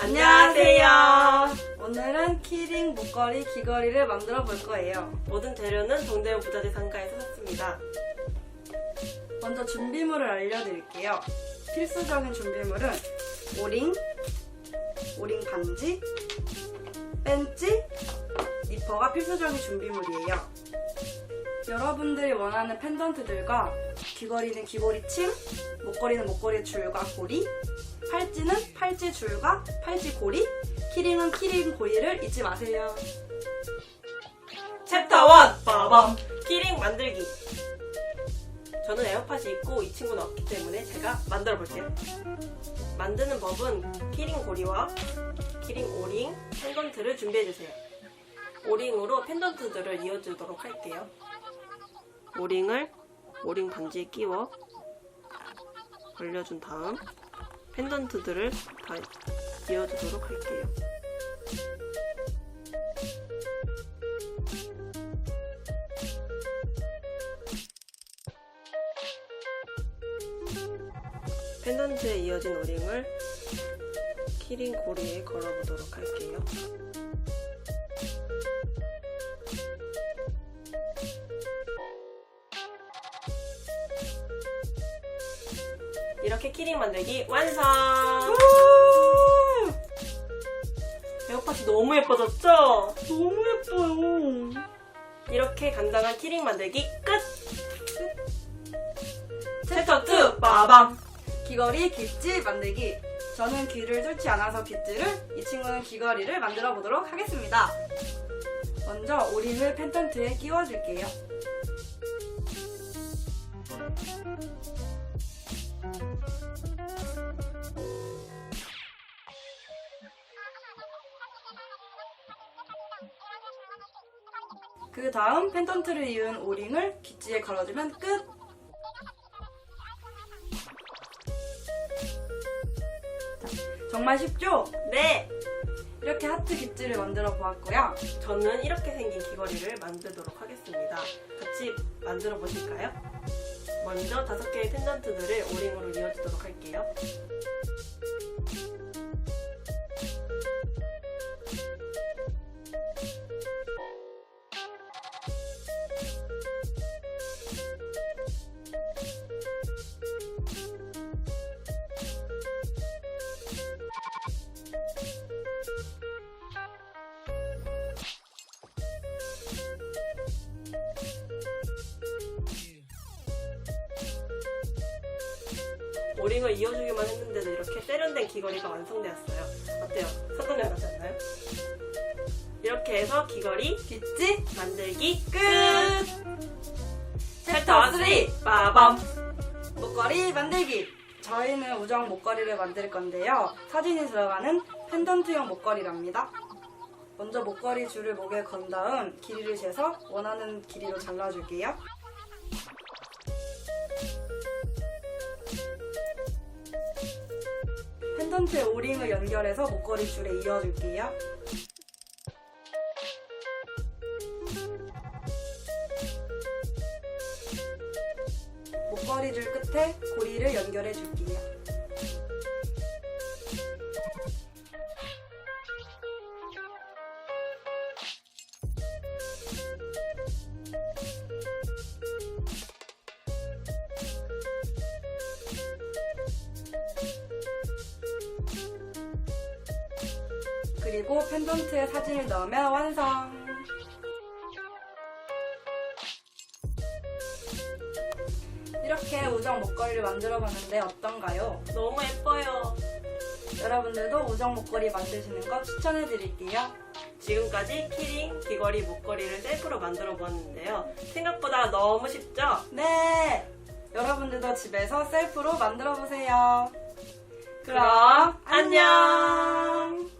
안녕하세요. 오늘은 키링 목걸이 귀걸이를 만들어 볼 거예요. 모든 재료는 동대문 부자재 상가에서 샀습니다. 먼저 준비물을 알려드릴게요. 필수적인 준비물은 오링, 오링 반지, 벤치, 니퍼가 필수적인 준비물이에요. 여러분들이 원하는 펜던트들과 귀걸이는 귀걸이 침, 목걸이는 목걸이 줄과 고리, 팔찌는 팔찌 줄과 팔찌 고리, 키링은 키링 고리를 잊지 마세요. 챕터 1! 빠밤! 키링 만들기. 저는 에어팟이 있고 이 친구는 없기 때문에 제가 만들어 볼게요. 만드는 법은 키링 고리와 키링 오링, 펜던트를 준비해주세요. 오링으로 펜던트들을 이어주도록 할게요. 오링을 오링 반지에 끼워 걸려준 다음 펜던트들을 다 이어주도록 할게요. 펜던트에 이어진 오링을 키링 고리에 걸어보도록 할게요. 이렇게 키링 만들기 완성! 에어팟이 너무 예뻐졌죠? 너무 예뻐요. 이렇게 간단한 키링 만들기 끝! 챕터 2 빠밤! 귀걸이 귀찌 만들기. 저는 귀를 뚫지 않아서 귀찌를, 이 친구는 귀걸이를 만들어 보도록 하겠습니다. 먼저 오링을 펜던트에 끼워줄게요. 그 다음 펜던트를 이은 오링을 귀찌에 걸어주면 끝! 자, 정말 쉽죠? 네! 이렇게 하트 귀찌를 만들어 보았고요. 저는 이렇게 생긴 귀걸이를 만들도록 하겠습니다. 같이 만들어 보실까요? 먼저 다섯 개의 펜던트들을 오링으로 이어주도록 할게요. 오링을 이어주기만 했는데도 이렇게 세련된 귀걸이가 완성되었어요. 어때요? 성공력 나지 않나요? 이렇게 해서 귀걸이 귀찌 만들기 끝! 챕터 3 빠밤! 목걸이 만들기. 저희는 우정 목걸이를 만들 건데요. 사진이 들어가는 펜던트형 목걸이랍니다. 먼저 목걸이 줄을 목에 건 다음 길이를 재서 원하는 길이로 잘라줄게요. 펜던트에 오링을 연결해서 목걸이 줄에 이어줄게요. 목걸이 줄 끝에 고리를 연결해 줄게요. 그리고 펜던트에 사진을 넣으면 완성! 이렇게 우정 목걸이를 만들어 봤는데 어떤가요? 너무 예뻐요. 여러분들도 우정 목걸이 만드시는 거 추천해 드릴게요. 지금까지 키링, 귀걸이, 목걸이를 셀프로 만들어 보았는데요. 생각보다 너무 쉽죠? 네! 여러분들도 집에서 셀프로 만들어 보세요. 그럼 안녕!